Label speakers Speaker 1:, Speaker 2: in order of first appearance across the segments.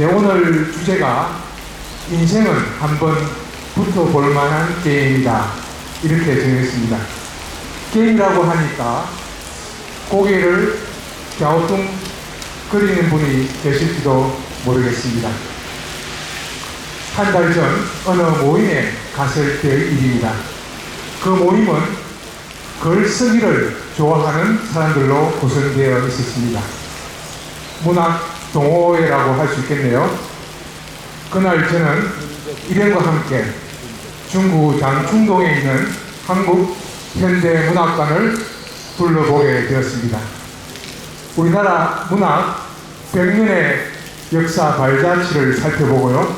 Speaker 1: 네, 오늘 주제가 인생은 한번 붙어볼 만한 게임이다. 이렇게 정했습니다. 게임이라고 하니까 고개를 갸우뚱 거리는 분이 계실지도 모르겠습니다. 한 달 전 어느 모임에 갔을 때의 일입니다. 그 모임은 글 쓰기를 좋아하는 사람들로 구성되어 있었습니다. 문학 동호회라고 할 수 있겠네요. 그날 저는 일행과 함께 중구 장충동에 있는 한국 현대문학관을 둘러보게 되었습니다. 우리나라 문학 100년의 역사 발자취를 살펴보고요.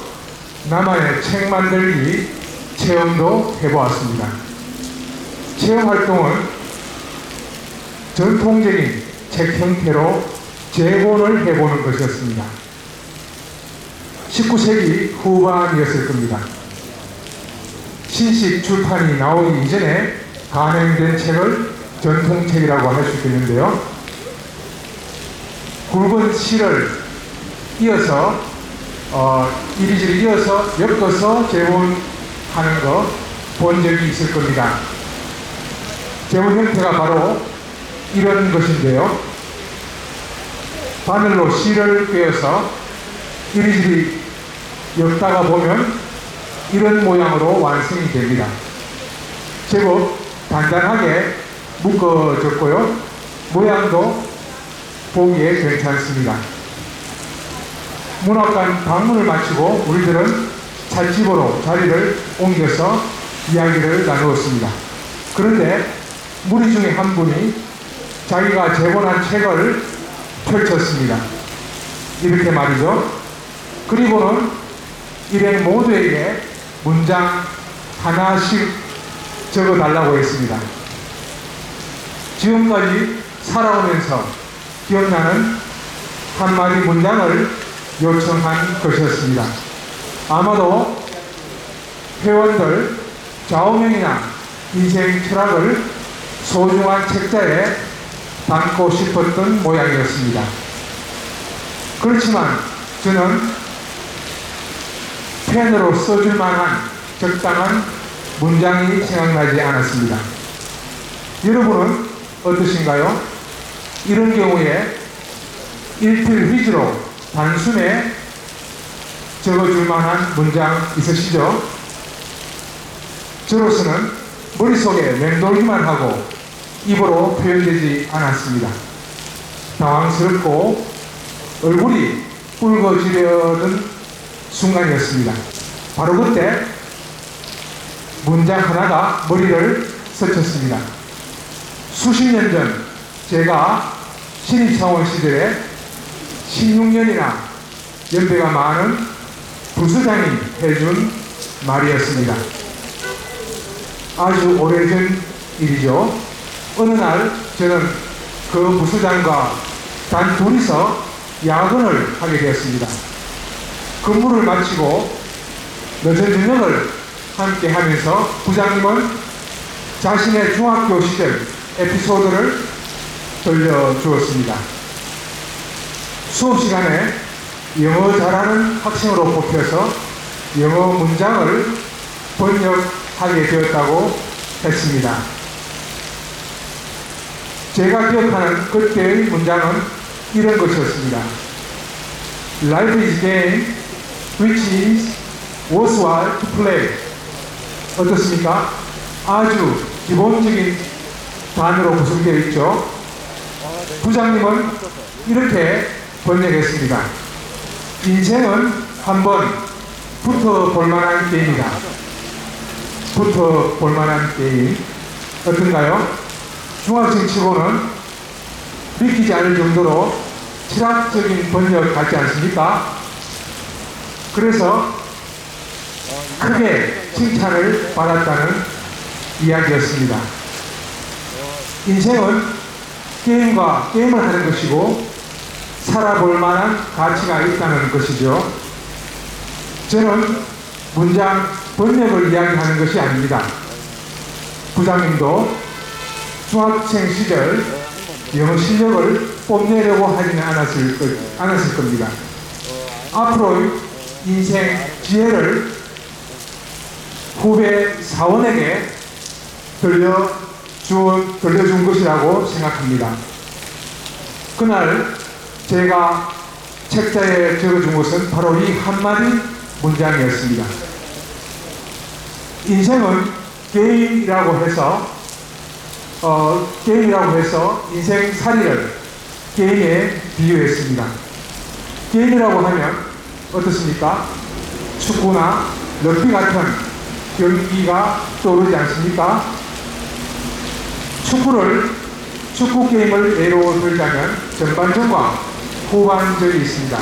Speaker 1: 나만의 책 만들기 체험도 해보았습니다. 체험 활동은 전통적인 책 형태로 재본을 해보는 것이었습니다. 19세기 후반이었을 겁니다. 신식 출판이 나오기 이전에 간행된 책을 전통책이라고 할 수 있겠는데요. 굵은 실을 이어서 어, 이리저리 이어서 엮어서 재본하는 거 본 적이 있을 겁니다. 재본 형태가 바로 이런 것인데요. 바늘로 실을 꿰어서 이리저리 엮다가 보면 이런 모양으로 완성이 됩니다. 제법 단단하게 묶어졌고요. 모양도 보기에 괜찮습니다. 문학관 방문을 마치고 우리들은 찻집으로 자리를 옮겨서 이야기를 나누었습니다. 그런데 무리 중에 한 분이 자기가 제본한 책을 펼쳤습니다. 이렇게 말이죠. 그리고는 일행 모두에게 문장 하나씩 적어 달라고 했습니다. 지금까지 살아오면서 기억나는 한마디 문장을 요청한 것이었습니다. 아마도 회원들 좌우명이나 인생 철학을 소중한 책자에 담고 싶었던 모양이었습니다. 그렇지만 저는 펜으로 써줄 만한 적당한 문장이 생각나지 않았습니다. 여러분은 어떠신가요? 이런 경우에 일필 휘지로 단순에 적어줄 만한 문장 있으시죠? 저로서는 머릿속에 맴돌기만 하고 입으로 표현되지 않았습니다. 당황스럽고 얼굴이 붉어지려는 순간이었습니다. 바로 그때 문장 하나가 머리를 스쳤습니다. 수십 년 전 제가 신입사원 시절에 16년이나 연배가 많은 부수장이 해준 말이었습니다. 아주 오래전 일이죠. 어느 날 저는 그 부수장과 단 둘이서 야근을 하게 되었습니다. 근무를 마치고 늦은 저녁을 함께 하면서 부장님은 자신의 중학교 시절 에피소드를 들려주었습니다. 수업 시간에 영어 잘하는 학생으로 뽑혀서 영어 문장을 번역하게 되었다고 했습니다. 제가 기억하는 그때의 문장은 이런 것이었습니다. Life is game which is worthwhile to play. 어떻습니까? 아주 기본적인 단어로 구성되어 있죠. 부장님은 이렇게 번역했습니다. 인생은 한번 붙어 볼 만한 게임이다. 붙어 볼 만한 게임. 어떤가요? 중학생 치고는 믿기지 않을 정도로 철학적인 번역 같지 않습니까? 그래서 크게 칭찬을 받았다는 이야기였습니다. 인생은 게임과 게임을 하는 것이고 살아볼 만한 가치가 있다는 것이죠. 저는 문장 번역을 이야기하는 것이 아닙니다. 부장님도 중학생 시절 영어 실력을 뽐내려고 하지는 않았을, 것- 않았을 겁니다. 앞으로의 인생 지혜를 후배 사원에게 들려준, 들려준 것이라고 생각합니다. 그날 제가 책자에 적어준 것은 바로 이 한마디 문장이었습니다. 인생은 게임이라고 해서 어, 게임이라고 해서 인생 살이를 게임에 비유했습니다. 게임이라고 하면 어떻습니까? 축구나 럭비 같은 경기가 떠오르지 않습니까? 축구를 축구 게임을 예로 들자면 전반전과 후반전이 있습니다.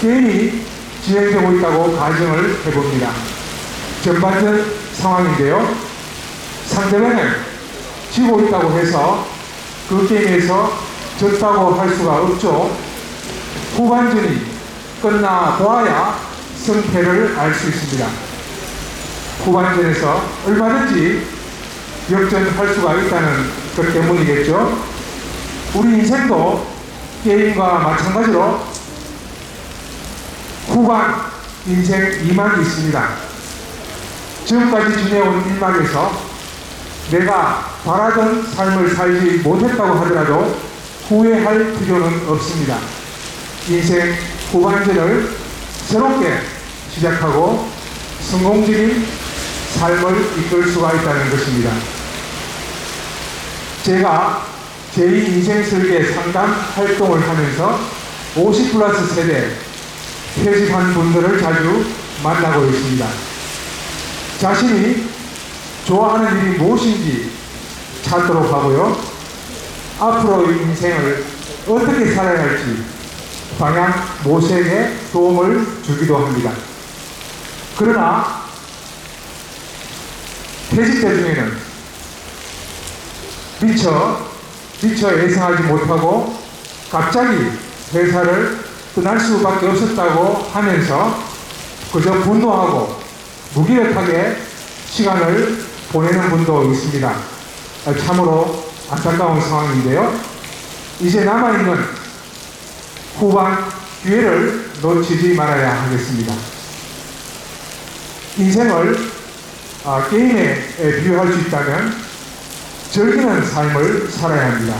Speaker 1: 게임이 진행되고 있다고 가정을 해봅니다. 전반전 상황인데요. 상대방은 지고 있다고 해서 그 게임에서 졌다고 할 수가 없죠. 후반전이 끝나 보아야 승패를 알 수 있습니다. 후반전에서 얼마든지 역전할 수가 있다는 것 때문이겠죠. 우리 인생도 게임과 마찬가지로 후반 인생 2막이 있습니다. 지금까지 지내온 1막에서 내가 바라던 삶을 살지 못했다고 하더라도 후회할 필요는 없습니다. 인생 후반전을 새롭게 시작하고 성공적인 삶을 이끌 수가 있다는 것입니다. 제가 제2 인생 설계 상담 활동을 하면서 50 플러스 세대 퇴직한 분들을 자주 만나고 있습니다. 자신이 좋아하는 일이 무엇인지 찾도록 하고요. 앞으로의 인생을 어떻게 살아야 할지 방향 모색에 도움을 주기도 합니다. 그러나 퇴직자 중에는 미처 미처 예상하지 못하고 갑자기 회사를 떠날 수밖에 없었다고 하면서 그저 분노하고 무기력하게 시간을 보내는 분도 있습니다. 참으로 안타까운 상황인데요. 이제 남아있는 후반 기회를 놓치지 말아야 하겠습니다. 인생을 아, 게임에 비유할 수 있다면 즐기는 삶을 살아야 합니다.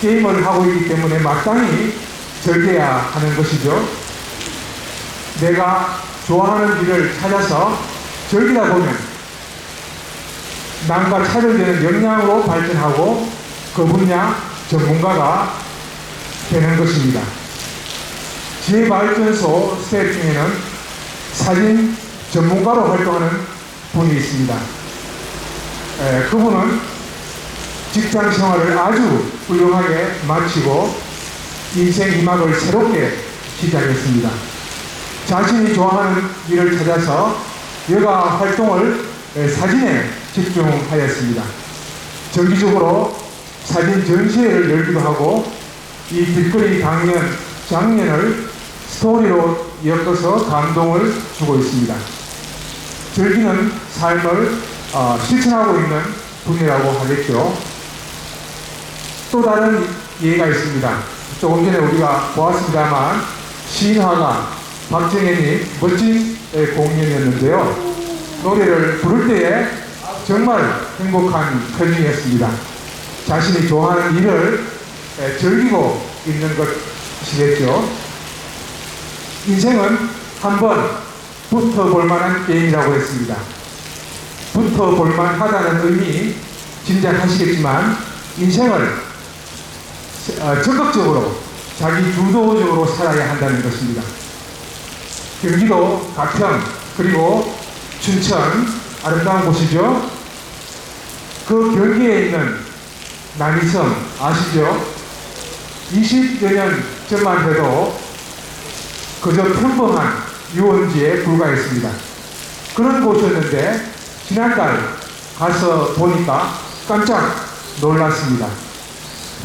Speaker 1: 게임을 하고 있기 때문에 마땅히 즐겨야 하는 것이죠. 내가 좋아하는 길을 찾아서 즐기다 보면 남과 차별되는 역량으로 발전하고 그 분야 전문가가 되는 것입니다. 지혜발전소 스텝 중에는 사진 전문가로 활동하는 분이 있습니다. 에, 그분은 직장 생활을 아주 훌륭하게 마치고 인생 이막을 새롭게 시작했습니다. 자신이 좋아하는 일을 찾아서 여가 활동을 에, 사진에 집중하였습니다. 정기적으로 사진 전시회를 열기도 하고 이 길거리 강연, 장면을 스토리로 엮어서 감동을 주고 있습니다. 즐기는 삶을 어, 실천하고 있는 분이라고 하겠죠. 또 다른 예가 있습니다. 조금 전에 우리가 보았습니다만 시인화가 박정현이 멋진 공연이었는데요. 노래를 부를 때에 정말 행복한 편이었습니다. 자신이 좋아하는 일을 즐기고 있는 것이겠죠. 인생은 한번 붙어볼 만한 게임이라고 했습니다. 붙어볼 만하다는 의미 짐작하시겠지만 인생을 어, 적극적으로 자기 주도적으로 살아야 한다는 것입니다. 경기도 가평 그리고 춘천 아름다운 곳이죠. 그 경기에 있는 남이섬 아시죠? 20여 년 전만 해도 그저 평범한 유원지에 불과했습니다. 그런 곳이었는데 지난달 가서 보니까 깜짝 놀랐습니다.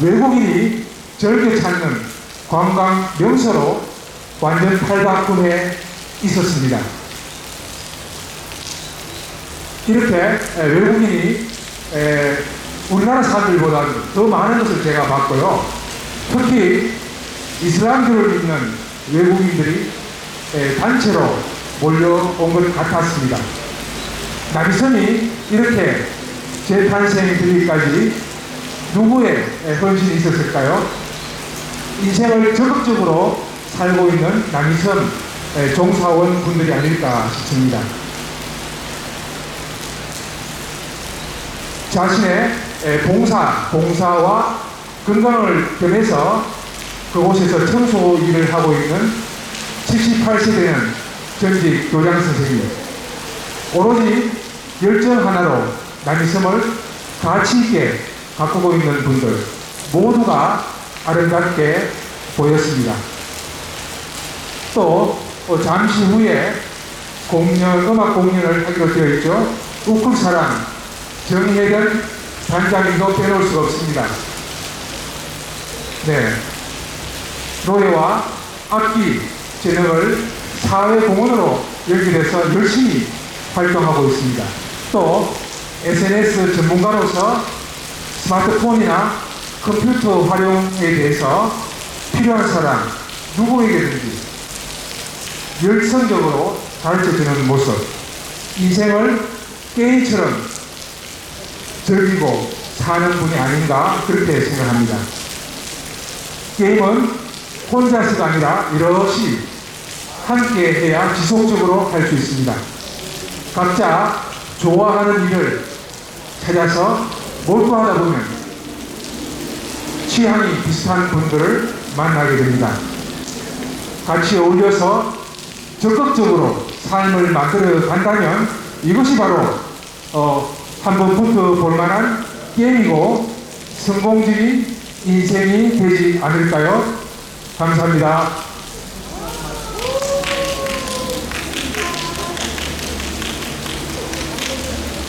Speaker 1: 외국인이 절개 찾는 관광 명소로 완전 탈바꿈해 있었습니다. 이렇게 외국인이 우리나라 사람들보다 더 많은 것을 제가 봤고요. 특히 이슬람교를 믿는 외국인들이 에, 단체로 몰려온 것 같았습니다. 나비섬이 이렇게 재탄생이 되기까지 누구의 에, 헌신이 있었을까요? 인생을 적극적으로 살고 있는 남이섬 에, 종사원 분들이 아닐까 싶습니다. 자신의 에, 봉사, 봉사와 건강을 겸해서 그곳에서 청소 일을 하고 있는 78세 되는 전직 교장 선생님. 오로지 열정 하나로 남이섬을 가치 있게 가꾸고 있는 분들 모두가 아름답게 보였습니다. 또 어, 잠시 후에 공연, 음악 공연을 하기로 되어 있죠. 우쿨사랑 정혜련 단장님도 빼놓을 수가 없습니다. 네. 노래와 악기 재능을 사회공헌으로 연결해서 열심히 활동하고 있습니다. 또 SNS 전문가로서 스마트폰이나 컴퓨터 활용에 대해서 필요한 사람 누구에게든지 열성적으로 가르쳐주는 모습 인생을 게임처럼 즐기고 사는 분이 아닌가 그렇게 생각합니다. 게임은 혼자서가 아니라 여럿이 함께 해야 지속적으로 할 수 있습니다. 각자 좋아하는 일을 찾아서 몰두하다 보면 취향이 비슷한 분들을 만나게 됩니다. 같이 어울려서 적극적으로 삶을 만들어 간다면 이것이 바로 어, 한번 붙어 볼 만한 게임이고 성공적인 인생이 되지 않을까요? 감사합니다.